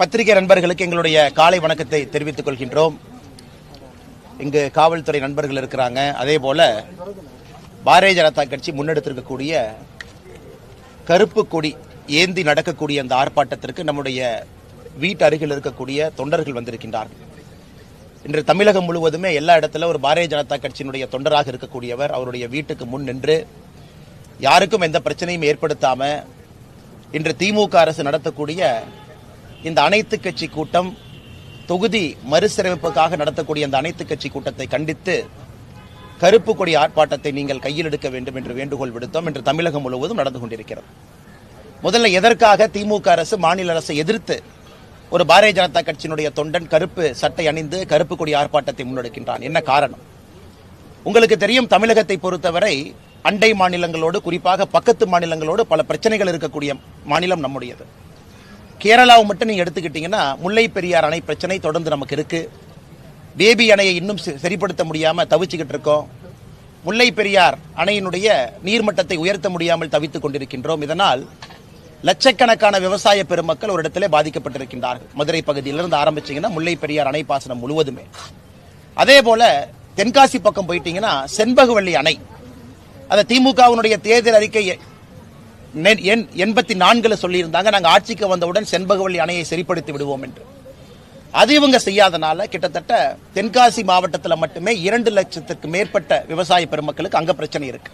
பத்திரிகை நண்பர்களுக்கு எங்களுடைய காலை வணக்கத்தை தெரிவித்துக் கொள்கின்றோம். இங்கு காவல்துறை நண்பர்கள் இருக்கிறாங்க. அதே போல பாரதிய ஜனதா கட்சி முன்னெடுத்திருக்கக்கூடிய கருப்பு கொடி ஏந்தி நடக்கக்கூடிய அந்த ஆர்ப்பாட்டத்திற்கு நம்முடைய வீட்டு அருகில் இருக்கக்கூடிய தொண்டர்கள் வந்திருக்கின்றார்கள். இன்று தமிழகம் முழுவதுமே எல்லா இடத்துல ஒரு பாரதிய ஜனதா கட்சியினுடைய தொண்டராக இருக்கக்கூடியவர் அவருடைய வீட்டுக்கு முன் நின்று யாருக்கும் எந்த பிரச்சனையும் ஏற்படுத்தாம இன்று திமுக அரசு நடத்தக்கூடிய இந்த அனைத்து கட்சி கூட்டம் தொகுதி மறுசீரமைப்புக்காக நடத்தக்கூடிய அந்த அனைத்து கட்சி கூட்டத்தை கண்டித்து கருப்பு கொடி ஆர்ப்பாட்டத்தை நீங்கள் கையில் எடுக்க வேண்டும் என்று வேண்டுகோள் விடுத்தோம் என்று தமிழகம் முழுவதும் நடந்து கொண்டிருக்கிறது. முதல்ல எதற்காக திமுக அரசு மாநில அரசை எதிர்த்து ஒரு பாரதிய ஜனதா கட்சியினுடைய தொண்டன் கருப்பு சட்டை அணிந்து கருப்பு கொடி ஆர்ப்பாட்டத்தை முன்னெடுக்கின்றான்? என்ன காரணம்? உங்களுக்கு தெரியும் தமிழகத்தை பொறுத்தவரை அண்டை மாநிலங்களோடு குறிப்பாக பக்கத்து மாநிலங்களோடு பல பிரச்சனைகள் இருக்கக்கூடிய மாநிலம் நம்முடையது. கேரளாவை மட்டும் நீங்கள் எடுத்துக்கிட்டீங்கன்னா முல்லை பெரியார் அணை பிரச்சனை தொடர்ந்து நமக்கு இருக்குது பேபி அணையை இன்னும் சரிப்படுத்த முடியாமல் தவிச்சுக்கிட்டு இருக்கோம். முல்லை பெரியார் அணையினுடைய நீர்மட்டத்தை உயர்த்த முடியாமல் தவித்துக் கொண்டிருக்கின்றோம். இதனால் லட்சக்கணக்கான விவசாய பெருமக்கள் ஒரு இடத்திலே பாதிக்கப்பட்டிருக்கின்றார்கள். மதுரை பகுதியிலிருந்து ஆரம்பிச்சீங்கன்னா முல்லை பெரியார் அணை பாசனம் முழுவதுமே. அதே போல தென்காசி பக்கம் போயிட்டீங்கன்னா செண்பகவள்ளி அணை. அந்த திமுகவினுடைய தேர்தல் அறிக்கை எண்பத்தி நான்குல சொல்லியிருந்தாங்க நாங்கள் ஆட்சிக்கு வந்தவுடன் செண்பகவல்லி அணையை சரிப்படுத்தி விடுவோம் என்று. அது இவங்க செய்யாதனால கிட்டத்தட்ட தென்காசி மாவட்டத்தில் மட்டுமே இரண்டு லட்சத்துக்கு மேற்பட்ட விவசாய பெருமக்களுக்கு அங்க பிரச்சனை இருக்கு.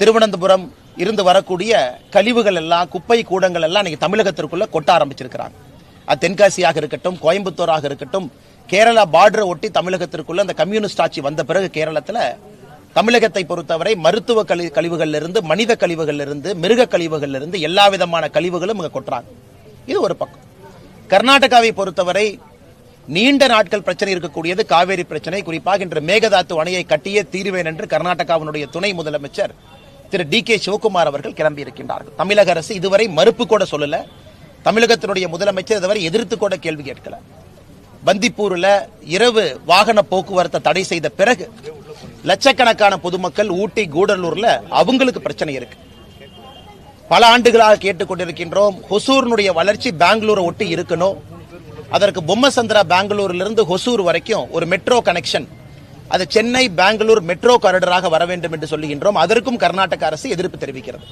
திருவனந்தபுரம் இருந்து வரக்கூடிய கழிவுகள் எல்லாம் குப்பை கூடங்கள் எல்லாம் இன்னைக்கு தமிழகத்திற்குள்ள கொட்ட ஆரம்பிச்சிருக்கிறாங்க. அது தென்காசியாக இருக்கட்டும் கோயம்புத்தூராக இருக்கட்டும் கேரளா பார்டரை ஒட்டி தமிழகத்திற்குள்ள அந்த கம்யூனிஸ்ட் ஆட்சி வந்த பிறகு கேரளத்தில் தமிழகத்தை பொறுத்தவரை மருத்துவ கழி கழிவுகள்ல இருந்து மனித கழிவுகள்ல இருந்து மிருக கழிவுகள்ல இருந்து எல்லா விதமான கழிவுகளும் இங்க கொட்டுறாங்க. இது ஒரு பக்கம். கர்நாடகாவை பொறுத்தவரை நீண்ட நாட்கள் பிரச்சனை இருக்கக்கூடியது காவேரி பிரச்சனை. குறிப்பாக இன்று மேகதாத்து அணையை கட்டியே தீருவேன் என்று கர்நாடகாவினுடைய துணை முதலமைச்சர் திரு டி கே சிவகுமார் அவர்கள் கிளம்பி இருக்கின்றார்கள் தமிழக அரசு இதுவரை மறுப்பு கூட சொல்லல. தமிழகத்தினுடைய முதலமைச்சர் இதுவரை எதிர்த்து கூட கேள்வி கேட்கல. பந்திப்பூரில் இரவு வாகன போக்குவரத்தை தடை செய்த பிறகு லட்சக்கணக்கான பொதுமக்கள் ஊட்டி கூடலூர்ல அவங்களுக்கு பிரச்சனை இருக்கு. பல ஆண்டுகளாக கேட்டுக்கொண்டிருக்கின்றோம் ஹொசூர்னுடைய வளர்ச்சி பெங்களூரை ஒட்டி இருக்கணும். அதற்கு பொம்மசந்திரா பெங்களூரிலிருந்து ஹொசூர் வரைக்கும் ஒரு மெட்ரோ கனெக்ஷன். அது சென்னை பெங்களூர் மெட்ரோ காரிடராக வர வேண்டும் என்று சொல்லுகின்றோம். அதற்கும் கர்நாடக அரசு எதிர்ப்பு தெரிவிக்கிறது.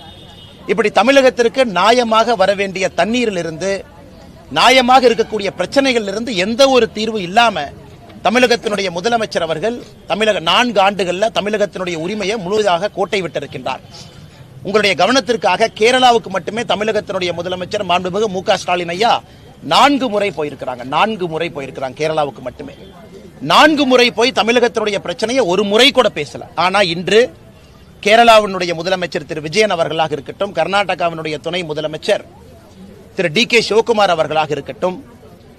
இப்படி தமிழகத்திற்கு நியாயமாக வர வேண்டிய தண்ணீரிலிருந்து நியாயமாக இருக்கக்கூடிய பிரச்சனைகளிலிருந்து எந்த ஒரு தீர்வு இல்லாம தமிழகத்தினுடைய முதலமைச்சர் அவர்கள் தமிழக நான்கு ஆண்டுகளில் தமிழகத்தினுடைய உரிமையை முழுவதாக கோட்டை விட்டிருக்கின்றார். உங்களுடைய கவனத்திற்காக கேரளாவுக்கு மட்டுமே தமிழகத்தினுடைய முதலமைச்சர் மாண்புமிகு மு க ஸ்டாலின் ஐயா நான்கு முறை போயிருக்கிறாங்க. நான்கு முறை போயிருக்கிறாங்க கேரளாவுக்கு மட்டுமே. நான்கு முறை போய் தமிழகத்தினுடைய பிரச்சனையை ஒரு முறை கூட பேசல. ஆனா இன்று கேரளாவினுடைய முதலமைச்சர் திரு விஜயன் அவர்களாக இருக்கட்டும் கர்நாடகாவினுடைய துணை முதலமைச்சர் திரு டி கே சிவகுமார் அவர்களாக இருக்கட்டும்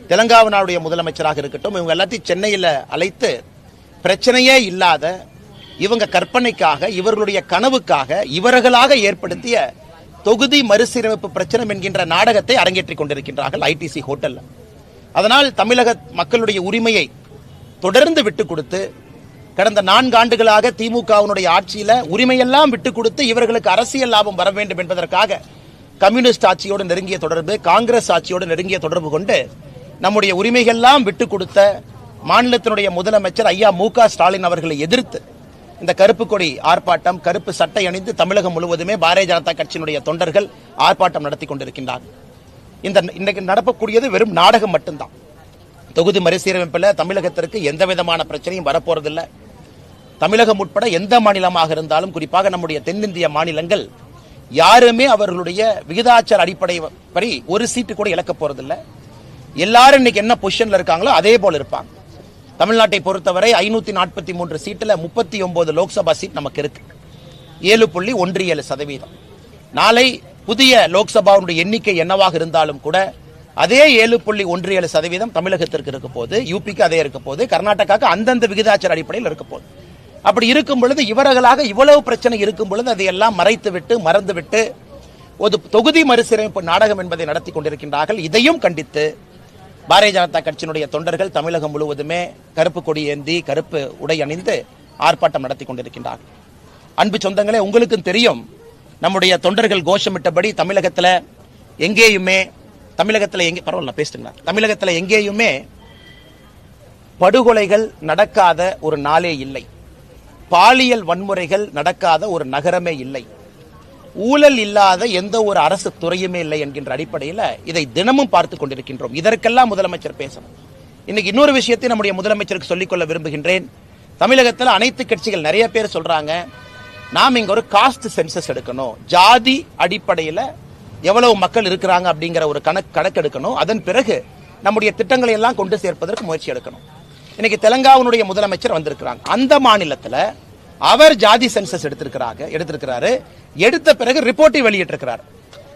தெலங்கானாவுடைய முதலமைச்சராக இருக்கட்டும் இவங்க எல்லாத்தையும் சென்னையில அழைத்து பிரச்சனையே இல்லாத இவங்க கற்பனைக்காக இவர்களுடைய கனவுக்காக இவர்களாக ஏற்படுத்திய தொகுதி மறுசீரமைப்பு பிரச்சனை என்கின்ற நாடகத்தை அரங்கேற்றிக் கொண்டிருக்கின்றார்கள் ஐடிசி ஹோட்டல்ல. அதனால் தமிழக மக்களுடைய உரிமையை தொடர்ந்து விட்டு கொடுத்து கடந்த நான்கு ஆண்டுகளாக திமுகவினுடைய ஆட்சியில உரிமையெல்லாம் விட்டு கொடுத்து இவர்களுக்கு அரசியல் லாபம் வர வேண்டும் என்பதற்காக கம்யூனிஸ்ட் ஆட்சியோடு நெருங்கிய தொடர்பு காங்கிரஸ் ஆட்சியோடு நெருங்கிய தொடர்பு கொண்டு நம்முடைய உரிமைகள்லாம் விட்டு கொடுத்த மாநிலத்தினுடைய முதலமைச்சர் ஐயா மு ஸ்டாலின் அவர்களை எதிர்த்து இந்த கருப்பு கொடி ஆர்ப்பாட்டம் கருப்பு சட்டை அணிந்து தமிழகம் முழுவதுமே பாரதிய ஜனதா கட்சியினுடைய தொண்டர்கள் ஆர்ப்பாட்டம் நடத்தி கொண்டிருக்கின்றார்கள் இந்த இன்றைக்கு நடக்கக்கூடியது வெறும் நாடகம் மட்டும்தான். தொகுதி மறுசீரமைப்பில் தமிழகத்திற்கு எந்த விதமான பிரச்சனையும் வரப்போறதில்லை. தமிழகம் உட்பட எந்த மாநிலமாக இருந்தாலும் குறிப்பாக நம்முடைய தென்னிந்திய மாநிலங்கள் யாருமே அவர்களுடைய விகிதாச்சார அடிப்படை படி ஒரு சீட்டு கூட இழக்க போறதில்லை. எல்லாரும் இன்னைக்கு என்ன பொசிஷன்ல இருக்காங்களோ அதே போல இருப்பாங்க. தமிழ்நாட்டை பொறுத்தவரை ஐநூத்தி நாற்பத்தி மூன்று சீட்டில் முப்பத்தி ஒன்பது லோக்சபா சீட் நமக்கு இருக்கு. ஏழு புள்ளி ஒன்று ஏழு சதவீதம். நாளை புதிய லோக்சபாவுடைய எண்ணிக்கை என்னவாக இருந்தாலும் கூட அதே ஏழு புள்ளி ஒன்று ஏழு சதவீதம் தமிழகத்திற்கு இருக்க போது யூபிக்கு அதே இருக்க போது கர்நாடகாவுக்கு அந்தந்த விகிதாச்சார அடிப்படையில் இருக்க போகுது அப்படி இருக்கும் பொழுது இவர்களாக இவ்வளவு பிரச்சனை இருக்கும் பொழுது அதையெல்லாம் மறைத்து விட்டு மறந்து விட்டு ஒரு தொகுதி மறுசீரமைப்பு நாடகம் என்பதை நடத்தி கொண்டிருக்கின்றார்கள். இதையும் கண்டித்து பாரதிய ஜனதா கட்சியினுடைய தொண்டர்கள் தமிழகம் முழுவதுமே கருப்பு கொடி ஏந்தி கருப்பு உடை அணிந்து ஆர்ப்பாட்டம் நடத்தி கொண்டிருக்கின்றார்கள். அன்பு சொந்தங்களே உங்களுக்கும் தெரியும் நம்முடைய தொண்டர்கள் கோஷமிட்டபடி தமிழகத்தில் எங்கேயுமே தமிழகத்தில் எங்கே பரவாயில்ல பேசுங்களா தமிழகத்தில் எங்கேயுமே படுகொலைகள் நடக்காத ஒரு நாளே இல்லை. பாலியல் வன்முறைகள் நடக்காத ஒரு நகரமே இல்லை. ஊழல் இல்லாத எந்த ஒரு அரசு துறையுமே இல்லை என்கின்ற அடிப்படையில் இதை தினமும் பார்த்து கொண்டிருக்கின்றோம். இதற்கெல்லாம் முதலமைச்சர் பேசணும். இன்னைக்கு இன்னொரு விஷயத்தை நம்முடைய முதலமைச்சருக்கு சொல்லிக்கொள்ள விரும்புகின்றேன். தமிழகத்தில் அனைத்து கட்சிகள் நிறைய பேர் சொல்றாங்க நாம் இங்க ஒரு காஸ்ட் சென்சஸ் எடுக்கணும். ஜாதி அடிப்படையில் எவ்வளவு மக்கள் இருக்கிறாங்க அப்படிங்கிற ஒரு கணக்கு கணக்கெடுக்கணும். அதன் பிறகு நம்முடைய திட்டங்களை எல்லாம் கொண்டு சேர்ப்பதற்கு முயற்சி எடுக்கணும். இன்னைக்கு தெலங்காவனுடைய முதலமைச்சர் வந்திருக்கிறாங்க. அந்த மாநிலத்தில் அவர் ஜாதி சென்சஸ் எடுத்திருக்கிறாங்க எடுத்திருக்கிறாரு. எடுத்த பிறகு ரிப்போர்ட்டை வெளியிட்டிருக்கிறார்.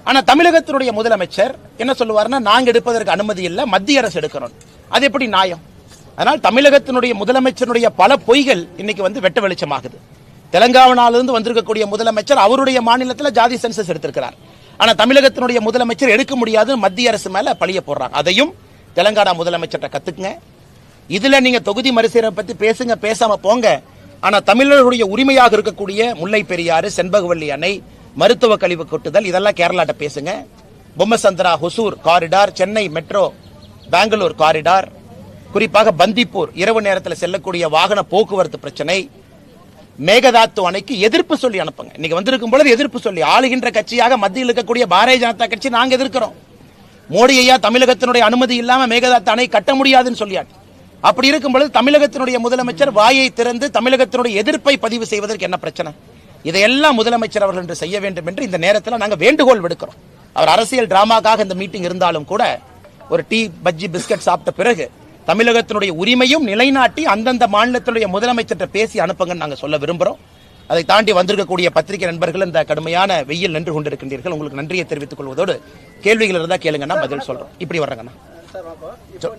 ஆனால் தமிழகத்தினுடைய முதலமைச்சர் என்ன சொல்லுவார்னா நாங்கள் எடுப்பதற்கு அனுமதி இல்லை மத்திய அரசு எடுக்கணும். அது எப்படி நியாயம்? அதனால் தமிழகத்தினுடைய முதலமைச்சருடைய பல பொய்கள் இன்னைக்கு வந்து வெட்ட வெளிச்சமாகுது. தெலங்கானாவிலிருந்து வந்திருக்கக்கூடிய முதலமைச்சர் அவருடைய மாநிலத்தில் ஜாதி சென்சஸ் எடுத்திருக்கிறார். ஆனால் தமிழகத்தினுடைய முதலமைச்சர் எடுக்க முடியாது மத்திய அரசு மேலே பழிய போடுறாங்க. அதையும் தெலங்கானா முதலமைச்சர்கிட்ட கத்துக்குங்க. இதில் நீங்கள் தொகுதி மறுசீரை பற்றி பேசுங்க பேசாமல் போங்க. ஆனால் தமிழர்களுடைய உரிமையாக இருக்கக்கூடிய முல்லை பெரியாறு செண்பகவல்லி அணை மருத்துவ கழிவு கொட்டுதல் இதெல்லாம் கேரளாட்ட பேசுங்க. Bommasandra Hosur corridor Chennai metro Bangalore corridor குறிப்பாக பந்திப்பூர் இரவு நேரத்தில் செல்லக்கூடிய வாகன போக்குவரத்து பிரச்சனை. மேகதாத்து அணைக்கு எதிர்ப்பு சொல்லி அனுப்புங்க. இன்னைக்கு வந்திருக்கும் பொழுது எதிர்ப்பு சொல்லி ஆளுகின்ற கட்சியாக மத்தியில் இருக்கக்கூடிய பாரதிய ஜனதா கட்சி நாங்கள் எதிர்க்கிறோம். மோடி ஐயா தமிழகத்தினுடைய அனுமதி இல்லாமல் மேகதாத்து அணை கட்ட முடியாதுன்னு சொல்லியாட்டு அப்படி இருக்கும் பொழுது தமிழகத்தினுடைய முதலமைச்சர் வாயை திறந்து தமிழகத்தினுடைய எதிர்ப்பை பதிவு செய்வதற்கு என்ன பிரச்சனை? இதையெல்லாம் முதலமைச்சர் அவர்கள் என்று செய்ய வேண்டும் என்று இந்த நேரத்தில் நாங்கள் வேண்டுகோள் விடுக்கிறோம். அவர் அரசியல் டிராமாக்காக இந்த மீட்டிங் இருந்தாலும் கூட ஒரு டீ பஜ்ஜி பிஸ்கட் சாப்பிட்ட பிறகு தமிழகத்தினுடைய உரிமையும் நிலைநாட்டி அந்தந்த மாநிலத்தினுடைய முதலமைச்சர்கிட்ட பேசி அனுப்புங்கன்னு நாங்கள் சொல்ல விரும்புகிறோம் அதை தாண்டி வந்திருக்கக்கூடிய பத்திரிகை நண்பர்கள் இந்த கடுமையான வெயில் நின்று கொண்டிருக்கின்றீர்கள். உங்களுக்கு நன்றியை தெரிவித்துக் கொள்வதோடு கேள்விகள் இருந்தால் கேளுங்கன்னா பதில் சொல்கிறோம் இப்படி வர்றேங்கண்ணா. சார்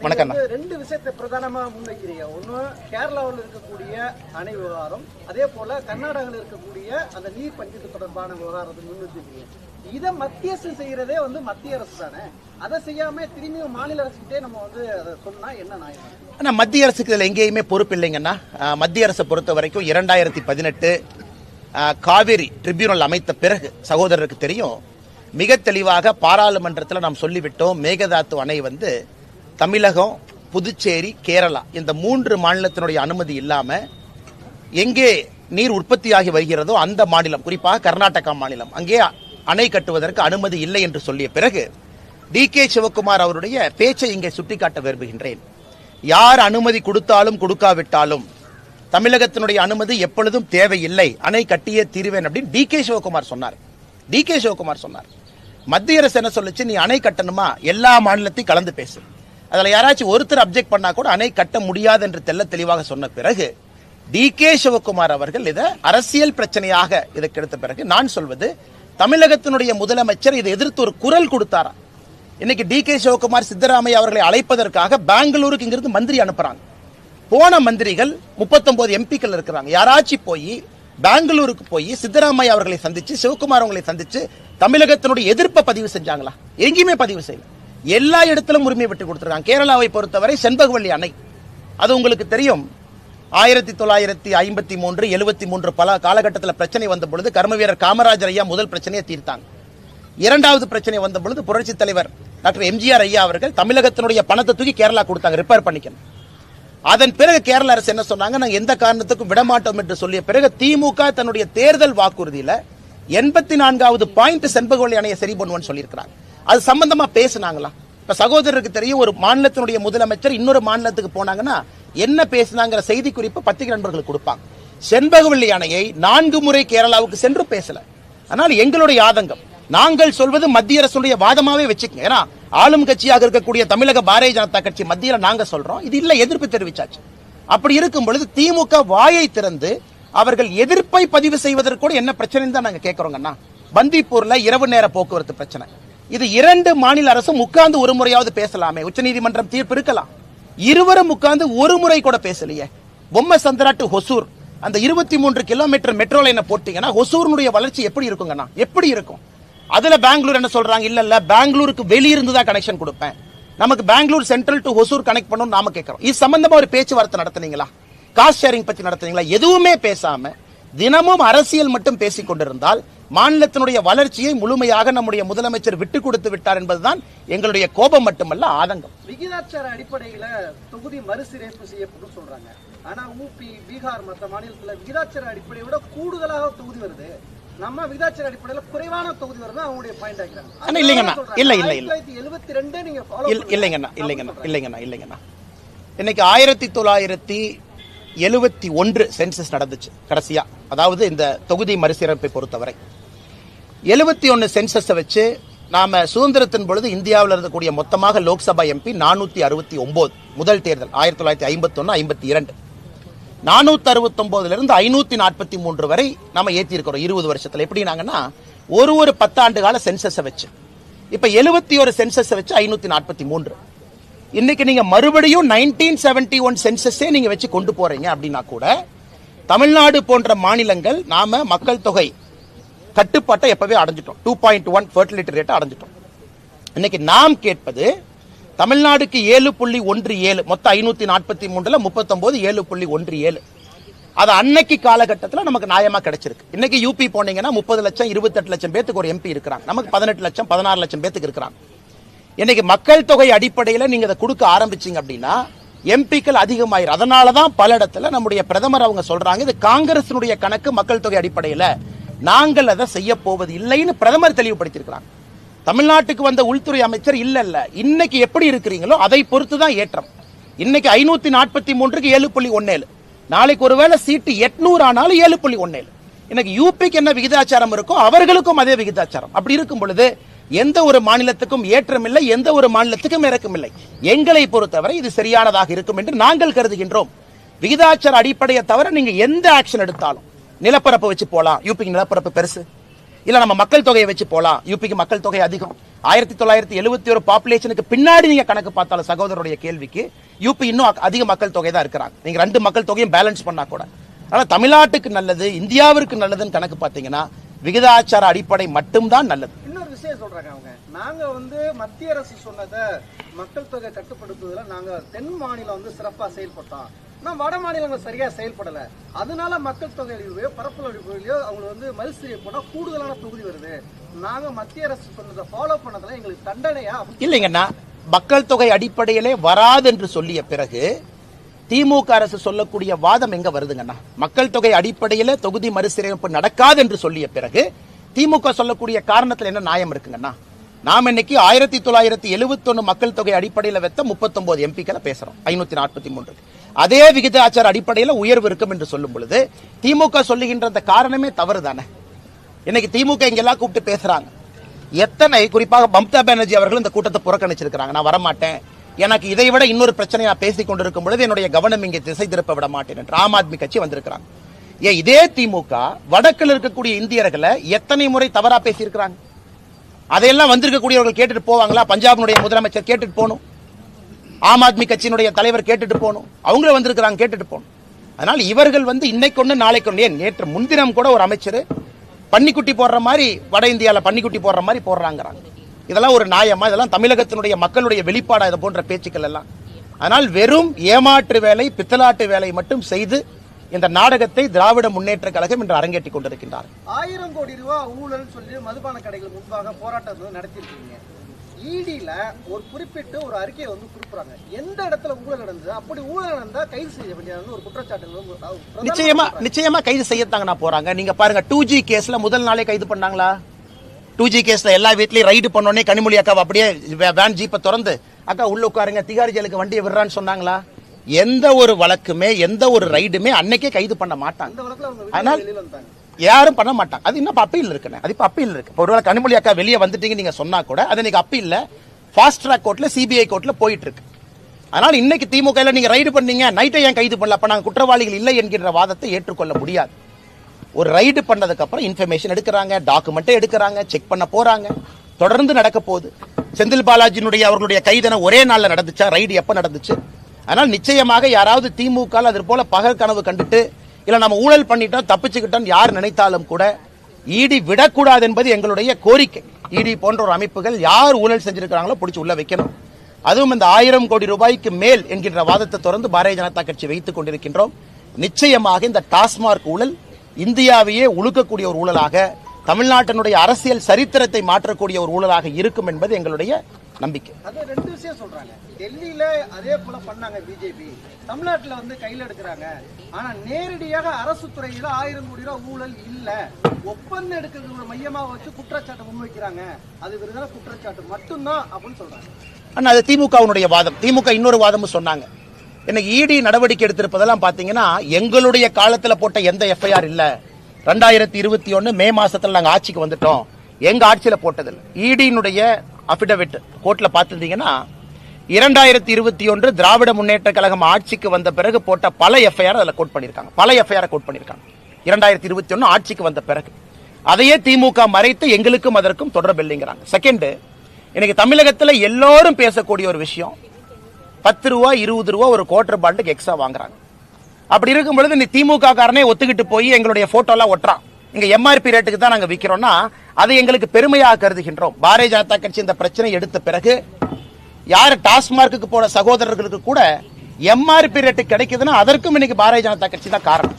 வணக்கம்ண்ணா. வந்து ரெண்டு விஷயத்தை பிரதானமா முன்வைக்கிறீங்க. ஒண்ணு கேரளாவில் இருக்கக்கூடிய அணை விவகாரம் அதே போல கர்நாடகாவில் இருக்கக்கூடிய அந்த நீர் பங்கீட்டு தொடர்பான விவகாரத்தை முன்வைச்சிருக்கீங்க இதை மத்திய அரசு செய்யறதே வந்து மத்திய அரசு தானே? அதை செய்யாம திரும்பியும் மாநில அரசுகிட்டே நம்ம வந்து அதை சொன்னா என்ன நியாயம்? ஆனா மத்திய அரசுக்கு இதுல எங்கேயுமே பொறுப்பு இல்லைங்கன்னா மத்திய அரசை பொறுத்த வரைக்கும் இரண்டாயிரத்தி பதினெட்டு காவிரி ட்ரிபியூனல் அமைத்த பிறகு சகோதரருக்கு தெரியும். மிக தெளிவாக பாராளுமன்றத்தில் நாம் சொல்லிவிட்டோம். மேகதாத்து அணை வந்து தமிழகம் புதுச்சேரி கேரளா இந்த மூன்று மாநிலத்தினுடைய அனுமதி இல்லாமல் எங்கே நீர் உற்பத்தியாகி வருகிறதோ அந்த மாநிலம் குறிப்பாக கர்நாடகா மாநிலம் அங்கே அணை கட்டுவதற்கு அனுமதி இல்லை என்று சொல்லிய பிறகு டி கே சிவகுமார் அவருடைய பேச்சை இங்கே சுட்டிக்காட்ட விரும்புகின்றேன். யார் அனுமதி கொடுத்தாலும் கொடுக்காவிட்டாலும் தமிழகத்தினுடைய அனுமதி எப்பொழுதும் தேவையில்லை. அணை கட்டியே தீருவேன் அப்படின்னு டி கே சிவகுமார் சொன்னார். டி கே சிவகுமார் சொன்னார். மத்திய அரசு என்ன சொல்லுச்சு? நீ அணை கட்டணுமா? எல்லா மாநிலத்தையும் கலந்து பேசு. அதில் யாராச்சும் ஒருத்தர் அப்ஜெக்ட் பண்ணா கூட அணை கட்ட முடியாது என்று தெல்ல தெளிவாக சொன்ன பிறகு டி கே சிவகுமார் அவர்கள் இதை அரசியல் பிரச்சனையாக இதற்கு எடுத்த பிறகு நான் சொல்வது தமிழகத்தினுடைய முதலமைச்சர் இதை எதிர்த்து ஒரு குரல் கொடுத்தாரா? இன்னைக்கு டி கே சிவகுமார் சித்தராமையா அவர்களை அழைப்பதற்காக பெங்களூருக்கு இங்கிருந்து மந்திரி அனுப்புறாங்க. போன மந்திரிகள் 39 எம்பிக்கள் இருக்கிறாங்க. யாராச்சும் போய் பெங்களூருக்கு போய் சித்தராமையா அவர்களை சந்திச்சு சிவகுமார் அவர்களை சந்திச்சு தமிழகத்தினுடைய எதிர்ப்பை பதிவு செஞ்சாங்களா? எங்கேயுமே பதிவு செய்யல. எல்லா இடத்திலும் உரிமை விட்டு கொடுத்துருக்காங்க. கேரளாவை பொறுத்தவரை செண்பகவல்லி அணை. அது உங்களுக்கு தெரியும். ஆயிரத்தி தொள்ளாயிரத்தி ஐம்பத்தி மூன்று எழுபத்தி மூன்று பல காலகட்டத்தில் பிரச்சனை வந்த பொழுது கர்ம வீரர் காமராஜர் ஐயா முதல் பிரச்சனையை தீர்த்தாங்க. இரண்டாவது பிரச்சனை வந்த பொழுது புரட்சி தலைவர் டாக்டர் எம்ஜிஆர் ஐயா அவர்கள் தமிழகத்தினுடைய பணத்தை தூக்கி கேரளா கொடுத்தாங்க. ரிப்பேர் பண்ணிக்கணும். அதன் பிறகு கேரள அரசு என்ன சொன்னாங்க? நாங்க எந்த காரணத்துக்கும் விடமாட்டோம் என்று சொல்லிய பிறகு திமுக தன்னுடைய தேர்தல் வாக்குறுதியில எண்பத்தி நான்காவது பாயிண்ட் செண்பகவல்லி அணையை சரி பண்ணுவோன்னு சொல்லியிருக்கிறாங்க. அது சம்பந்தமா பேசுனாங்களா? இப்ப சகோதரருக்கு தெரியும் ஒரு மாநிலத்தினுடைய முதலமைச்சர் இன்னொரு மாநிலத்துக்கு போனாங்கன்னா என்ன பேசினாங்கிற செய்தி குறிப்பு பத்திரிகை நண்பர்களுக்கு கொடுப்பாங்க. செண்பகவல்லி அணையை நான்கு முறை கேரளாவுக்கு சென்று பேசல. ஆனால் எங்களுடைய ஆதங்கம் நாங்கள் சொல்வது மத்திய அரசுடைய வாதமாவே வச்சுக்கோங்க. ஏன்னா ஆளும் கட்சியாக இருக்கக்கூடிய தமிழக பாரதிய ஜனதா கட்சி மத்தியில நாங்க சொல்றோம். இது இல்லை எதிர்ப்பு தெரிவிச்சாச்சு. அப்படி இருக்கும் பொழுது திமுக வாயை திறந்து அவர்கள் எதிர்ப்பை பதிவு செய்வதற்கு கூட என்ன பிரச்சனைன்னு தான் நாங்க கேட்கறோங்கண்ணா பந்திப்பூர்ல இரவு நேர போக்குவரத்து பிரச்சனை. இது இரண்டு மாநில அரசும் உட்கார்ந்து ஒரு முறையாவது பேசலாமே. உச்சநீதிமன்றம் தீர்ப்பு இருக்கலாம். இருவரும் உட்கார்ந்து ஒரு முறை கூட பேசலையே. பொம்மை சந்திரா டு ஹொசூர். அந்த இருபத்தி மூன்று கிலோமீட்டர் மெட்ரோ லைனை போட்டீங்கன்னா ஹொசூர்னுடைய வளர்ச்சி எப்படி இருக்குங்கண்ணா எப்படி இருக்கும்? அதுல பெங்களூர் என்ன சொல்றாங்க? இல்லை இல்லை பெங்களூருக்கு வெளியிருந்து தான் கனெக்ஷன் கொடுப்பேன். நமக்கு Bangalore central to Hosur connect பண்ணணும் நாம கேட்குறோம் இது சம்பந்தமா ஒரு பேச்சுவார்த்தை நடத்துனீங்களா? காஸ்ட் ஷேரிங் பத்தி நடத்துனீங்களா? எதுவுமே பேசாம தினமும் அரசியல் மட்டும் பேசிக் கொண்டிருந்தால் மாநிலத்தினுடைய வளர்ச்சியை முழுமையாக நம்முடைய முதலமைச்சர் விட்டு கொடுத்து விட்டார் என்பதுதான் எங்களுடைய கோபம் மட்டுமல்ல ஆதங்கம். விகிதாச்சார அடிப்படையில தொகுதி மறுசீரமைப்பு செய்யப்படும் சொல்றாங்க. ஆனா ஊபி பீகார் மற்ற மாநிலத்துல விகிதாச்சார அடிப்படையை விட கூடுதலாக தொகுதி வருது. நம்ம விகிதாச்சார அடிப்படையில குறைவான தொகுதி வருது அவங்களுடைய பாயிண்ட் ஆகிறாங்க அண்ணா, இல்லைங்கண்ணா. இல்ல, இல்ல, இல்ல. எழுபத்தி ரெண்டு நீங்க. இல்லைங்கண்ணா இல்லைங்கண்ணா இல்லைங்கண்ணா இல்லைங்கண்ணா இன்னைக்கு ஆயிரத்தி தொள்ளாயிரத்தி எழுவத்தி ஒன்று சென்சஸ் நடந்துச்சு கடைசியா அதாவது இந்த தொகுதி மறுசீரமைப்பை பொறுத்தவரை எழுபத்தி ஒன்று சென்சஸை வச்சு நாம சுதந்திரத்தின் பொழுது இந்தியாவில் இருக்கக்கூடிய மொத்தமாக லோக்சபா எம்பி நானூத்தி அறுபத்தி ஒன்பது முதல் தேர்தல் ஆயிரத்தி தொள்ளாயிரத்தி ஐம்பத்தி ஒன்று ஐம்பத்தி இரண்டு நானூத்தி அறுபத்தி இருந்து ஐநூத்தி நாற்பத்தி மூன்று வரை நம்ம ஏற்றிருக்கிறோம் இருபது வருஷத்துல. எப்படினாங்கன்னா ஒரு ஒரு பத்தாண்டு கால சென்சஸை வச்சு. இப்ப எழுபத்தி ஒரு சென்சஸை வச்சு ஐநூத்தி நாற்பத்தி மூன்று இன்னைக்கு நீங்க மறுபடியும் நைன்டீன் செவன்டி ஒன் சென்சஸே நீங்க வச்சு கொண்டு போறீங்க அப்படின்னா கூட தமிழ்நாடு போன்ற மாநிலங்கள் நாம மக்கள் தொகை கட்டுப்பாட்டை எப்பவே அடைஞ்சிட்டோம். டூ பாயிண்ட் ஒன் ஃபர்டிலிட்டி ரேட்டை அடைஞ்சிட்டோம். இன்னைக்கு நாம் கேட்பது தமிழ்நாடுக்கு ஏழு புள்ளி ஒன்று ஏழு மொத்தம் ஐநூத்தி நாற்பத்தி மூன்றுல முப்பத்தொன்பது ஏழு புள்ளி ஒன்று ஏழு. அது அன்னைக்கு காலகட்டத்தில் நமக்கு நியாயமாக கிடைச்சிருக்கு. இன்னைக்கு யூபி போனீங்கன்னா முப்பது லட்சம் இருபத்தெட்டு லட்சம் பேத்துக்கு ஒரு எம்பி இருக்கிறாங்க. நமக்கு பதினெட்டு லட்சம் பதினாறு லட்சம் பேத்துக்கு இருக்கிறாங்க. இன்னைக்கு மக்கள் தொகை அடிப்படையில் நீங்கள் அதை கொடுக்க ஆரம்பிச்சீங்க அப்படின்னா எம்பிக்கள் அதிகமாயிரும். அதனால தான் பல இடத்துல நம்முடைய பிரதமர் அவங்க சொல்றாங்க இது காங்கிரசினுடைய கணக்கு மக்கள் தொகை அடிப்படையில். நாங்கள் அதை செய்ய போவது இல்லைன்னு பிரதமர் தெளிவுபடுத்தியிருக்கிறாங்க. தமிழ்நாட்டுக்கு வந்த உள்துறை அமைச்சர் இல்ல இல்ல இன்னைக்கு எப்படி இருக்கிறீங்களோ அதை பொறுத்து தான் ஏற்றம். இன்னைக்கு ஐநூத்தி நாற்பத்தி மூன்றுக்கு ஏழு புள்ளி ஒன்னேழு. நாளைக்கு ஒருவேளை சீட்டு எட்நூறு ஆனாலும் ஏழு புள்ளி ஒன்னேழு. இன்னைக்கு யூபிக்கு என்ன விகிதாச்சாரம் இருக்கோ அவர்களுக்கும் அதே விகிதாச்சாரம். அப்படி இருக்கும் பொழுது எந்த ஒரு மாநிலத்துக்கும் ஏற்றம் இல்லை எந்த ஒரு மாநிலத்துக்கும் இறக்கம் இல்லை எங்களை பொறுத்தவரை இது சரியானதாக இருக்கும் என்று நாங்கள் கருதுகின்றோம். விகிதாச்சார அடிப்படையை தவிர நீங்க எந்த ஆக்ஷன் எடுத்தாலும் நிலப்பரப்பு வச்சு போலாம். யூபிக்கு நிலப்பரப்பு பெருசு. இல்ல நம்ம மக்கள் தொகையை வச்சு போலாம். யூபிக்கு மக்கள் தொகை அதிகம். ஆயிரத்தி தொள்ளாயிரத்தி எழுபத்தி ஒரு பாப்புலேஷனுக்கு பின்னாடி நீங்க கணக்கு பார்த்தாலும் சகோதரருடைய கேள்விக்கு யூபி இன்னும் அதிக மக்கள் தொகை தான் இருக்கிறாங்க. நீங்க ரெண்டு மக்கள் தொகையும் பேலன்ஸ் பண்ணா கூட. ஆனா தமிழ்நாட்டுக்கு நல்லது இந்தியாவிற்கு நல்லதுன்னு கணக்கு பார்த்தீங்கன்னா விகிதாச்சார அடிப்படை மட்டும்தான் நல்லது. இன்னொரு விஷயம் சொல்றாங்க அவங்க. நாங்க வந்து மத்திய அரசு சொன்னதை மக்கள் தொகை கட்டுப்படுத்துவதில் நாங்க தென் மாநிலம் வந்து சிறப்பா செயல்பட்டோம். ஆனால் வட மாநிலங்கள் சரியாக செயல்படலை. அதனால மக்கள் தொகை அழிவுலையோ பரப்பல் அழிவையோ அவங்க வந்து மறுசீரை போனால் கூடுதலான தொகுதி வருது. நாங்கள் மத்திய அரசு சொன்னதை ஃபாலோ பண்ணதில் எங்களுக்கு தண்டனையா இல்லைங்கண்ணா மக்கள் தொகை அடிப்படையிலே வராது என்று சொல்லிய பிறகு திமுக அரசு சொல்லக்கூடிய வாதம் எங்க வருதுங்கண்ணா? மக்கள் தொகை அடிப்படையில தொகுதி மறுசீரமைப்பு நடக்காது என்று சொல்லிய பிறகு திமுக சொல்லக்கூடிய காரணத்துல என்ன நியாயம் இருக்குங்கண்ணா? நாம் இன்னைக்கு ஆயிரத்தி தொள்ளாயிரத்தி எழுபத்தொன்னு மக்கள் தொகை அடிப்படையில வைத்த முப்பத்தொன்பது எம்பிக்களை பேசுறோம். ஐநூத்தி நாற்பத்தி மூன்று அதே விகிதாச்சார அடிப்படையில் உயர்வு இருக்கும் என்று சொல்லும் பொழுது திமுக சொல்லுகின்ற அந்த காரணமே தவறு தானே இன்னைக்கு திமுக இங்கெல்லாம் கூப்பிட்டு பேசுறாங்க. எத்தனை குறிப்பாக மம்தா பானர்ஜி அவர்கள் இந்த கூட்டத்தை புறக்கணிச்சிருக்கிறாங்க. நான் வரமாட்டேன். எனக்கு இதை விட இன்னொரு பிரச்சனை நான் பேசிக் கொண்டிருக்கும் பொழுது என்னுடைய கவனம் இங்கே திசை திருப்ப விட மாட்டேன் என்று ஆம் ஆத்மி கட்சி வந்திருக்கிறாங்க. ஏன் இதே திமுக வடக்கில் இருக்கக்கூடிய இந்தியர்களை எத்தனை முறை தவறா பேசியிருக்கிறாங்க? அதையெல்லாம் வந்திருக்கக்கூடியவர்கள் கேட்டுட்டு போவாங்களா? பஞ்சாபினுடைய முதலமைச்சர் கேட்டுட்டு போகணும். ஆம் ஆத்மி கட்சியினுடைய தலைவர் கேட்டுட்டு போகணும். அவங்களும் வந்திருக்கிறாங்க கேட்டுட்டு போகணும். அதனால் இவர்கள் வந்து இன்னைக்கு ஒன்று நாளைக்கு ஒன்று ஏன் நேற்று முன்தினம் கூட ஒரு அமைச்சர் பன்னிக்குட்டி போடுற மாதிரி வட இந்தியால பன்னிக்குட்டி போடுற மாதிரி போடுறாங்கிறாங்க. இதெல்லாம் ஒரு நியாயமா? இதெல்லாம் தமிழகத்தினுடைய மக்களுடைய வெளிப்பாடா இது போன்ற பேச்சுக்கள் எல்லாம். அதனால் வெறும் ஏமாற்று வேலை பித்தலாட்டு வேலை மட்டும் செய்து இந்த நாடகத்தை திராவிட முன்னேற்ற கழகம் இன்று அரங்கேற்றிக் கொண்டிருக்கின்றார் ஆயிரம் கோடி ரூபாய் ஊழல் சொல்லி மதுபான கடைகள் முன்பாக போராட்டம் நடத்தியிருக்கீங்க. இடியில ஒரு குறிப்பிட்டு ஒரு அறிக்கையை வந்து கொடுக்குறாங்க. எந்த இடத்துல ஊழல் நடந்தது? அப்படி ஊழல் நடந்தா கைது செய்ய வேண்டியது ஒரு குற்றச்சாட்டு நிச்சயமா. நிச்சயமா கைது செய்யத்தாங்கண்ணா போறாங்க. நீங்க பாருங்க டூ ஜி கேஸ்ல முதல் நாளே கைது பண்ணாங்களா? டூ ஜி கேஸ்ல எல்லா வீட்லயும் ரைடு பண்ணோடனே கனிமொழி அக்காவை அப்படியே வேன் ஜீப்பை திறந்து அக்கா உள்ள உட்காருங்க திகாரி ஜெயிலுக்கு வண்டியை விடுறான்னு சொன்னாங்களா? எந்த ஒரு வழக்குமே எந்த ஒரு ரைடுமே அன்னைக்கே கைது பண்ண மாட்டாங்க. ஆனால் யாரும் பண்ண மாட்டாங்க. அது இன்னும் அப்பீல் இருக்குண்ணே. அது இப்போ அப்பீல் இருக்கு. இப்ப ஒருவேளை கனிமொழி அக்கா வெளியே வந்துட்டீங்க நீங்க சொன்னா கூட அது இன்னைக்கு அப்பீல் ஃபாஸ்ட் ட்ராக் கோர்ட்ல சிபிஐ கோர்ட்ல போயிட்டு இருக்கு. அதனால இன்னைக்கு திமுக நீங்க ரைடு பண்ணீங்க நைட்டை ஏன் கைது பண்ணல? அப்ப நாங்கள் குற்றவாளிகள் இல்லை என்கின்ற வாதத்தை ஏற்றுக்கொள்ள முடியாது. ஒரு ரைடு பண்ணதுக்கு அப்புறம் இன்ஃபர்மேஷன் எடுக்கிறாங்க டாக்குமெண்ட்டை எடுக்கிறாங்க செக் பண்ண போறாங்க. தொடர்ந்து நடக்க போகுது. செந்தில் பாலாஜியினுடைய அவர்களுடைய கைதனை ஒரே நாளில் நடந்துச்சா? ரைடு எப்போ நடந்துச்சு? அதனால் நிச்சயமாக யாராவது திமுக அது போல பகல் கனவு கண்டுட்டு இல்லை நம்ம ஊழல் பண்ணிட்டோம் தப்பிச்சுக்கிட்டோம் யார் நினைத்தாலும் கூட ஈடி விடக்கூடாது என்பது எங்களுடைய கோரிக்கை. ஈடி போன்ற ஒரு அமைப்புகள் யார் ஊழல் செஞ்சிருக்கிறாங்களோ பிடிச்சி உள்ள வைக்கணும். அதுவும் இந்த ஆயிரம் கோடி ரூபாய்க்கு மேல் என்கின்ற வாதத்தை தொடர்ந்து பாரதிய ஜனதா கட்சி வைத்துக் கொண்டிருக்கின்றோம். நிச்சயமாக இந்த டாஸ்மார்க் ஊழல் இந்தியாவையே உழுக்கக்கூடிய ஒரு ஊழலாக தமிழ்நாட்டினுடைய அரசியல் சரித்திரத்தை மாற்றக்கூடிய ஒரு ஊழலாக இருக்கும் என்பது எங்களுடைய நம்பிக்கை. அது ரெண்டு விஷயம் சொல்றாங்க. டெல்லியில அதே போல பண்ணாங்க பிஜேபி தமிழ்நாட்டுல வந்து கையில எடுக்கிறாங்க. ஆனா நேரடியாக அரசு துறையில ஆயிரம் கோடி ரூபாய் ஊழல் இல்ல. ஒப்பந்தம் எடுக்கிறது ஒரு மையமா வச்சு குற்றச்சாட்டு முன்வைக்கிறாங்க. அது விருதான குற்றச்சாட்டு மட்டும்தான் அப்படின்னு சொல்றாங்க. ஆனா அது திமுகவினுடைய வாதம். திமுக இன்னொரு வாதமும் சொன்னாங்க. இன்னைக்கு இடி நடவடிக்கை எடுத்திருப்பதெல்லாம் பாத்தீங்கன்னா எங்களுடைய காலத்துல போட்ட எந்த எஃப்ஐஆர் இல்ல. ரெண்டாயிரத்தி இருபத்தி ஒன்னு மே மாசத்துல நாங்க ஆட்சிக்கு வந்துட்டோம். எங்க ஆட்சியில போட்டதில்லை. இடியினுடைய அபிடவிட் கோர்ட்டில் பார்த்திருந்தீங்கன்னா இரண்டாயிரத்தி இருபத்தி ஒன்று திராவிட முன்னேற்ற கழகம் ஆட்சிக்கு வந்த பிறகு போட்ட பல எஃப்ஐஆர் அதில் கோட் பண்ணியிருக்காங்க. பல எஃப்ஐஆர் கோட் பண்ணியிருக்காங்க. இரண்டாயிரத்தி இருபத்தி ஒன்று ஆட்சிக்கு வந்த பிறகு. அதையே திமுக மறைத்து எங்களுக்கும் அதற்கும் தொடர்பு இல்லைங்கிறாங்க. செகண்டு இன்னைக்கு தமிழகத்தில் எல்லோரும் பேசக்கூடிய ஒரு விஷயம் பத்து ரூபா இருபது ரூபா ஒரு குவார்டர் பாண்டுக்கு எக்ஸ்ட்ரா வாங்குறாங்க. அப்படி இருக்கும் பொழுது நீ திமுக காரனே ஒத்துக்கிட்டு போய் எங்களுடைய போட்டோலாம் ஒட்டுறான். இங்க எம்ஆர்பி ரேட்டுக்கு தான் நாங்க விற்கிறோம்னா அதை எங்களுக்கு பெருமையாக கருதுகின்றோம். பாரதிய ஜனதா கட்சி இந்த பிரச்சனை எடுத்த பிறகு யார் டாஸ்மார்க்குக்கு போன சகோதரர்களுக்கு கூட எம்ஆர்பி ரேட்டு கிடைக்குதுன்னா அதற்கும் இன்னைக்கு பாரதிய ஜனதா கட்சி தான் காரணம்.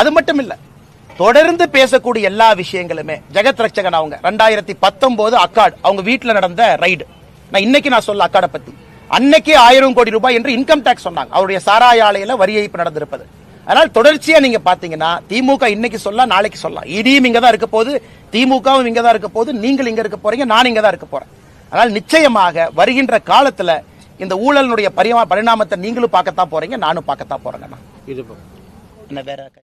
அது மட்டும் இல்ல தொடர்ந்து பேசக்கூடிய எல்லா விஷயங்களுமே ஜெகத் ரட்சகன் அவங்க ரெண்டாயிரத்தி பத்தொன்பது அக்காட் அவங்க வீட்டில் நடந்த ரைடு நான் இன்னைக்கு நான் சொல்ல அக்காடை பத்தி. அன்னைக்கு ஆயிரம் கோடி ரூபாய் என்று இன்கம் டேக்ஸ் சொன்னாங்க. அவருடைய சாராய ஆலையில வரி ஏய்ப்பு நடந்திருப்பது. அதனால் தொடர்ச்சியா நீங்க பாத்தீங்கன்னா திமுக இன்னைக்கு சொல்லலாம் நாளைக்கு சொல்லலாம் இடியும் இங்க தான் இருக்க போது திமுகவும் இங்க தான் இருக்க போது நீங்கள் இங்க இருக்க போறீங்க நான் இங்க தான் இருக்க போறேன். அதனால் நிச்சயமாக வருகின்ற காலத்துல இந்த ஊழலினுடைய பரிமா பரிணாமத்தை நீங்களும் பார்க்கத்தான் போறீங்க நானும் பார்க்கத்தான் போறேங்கண்ணா இது என்ன வேற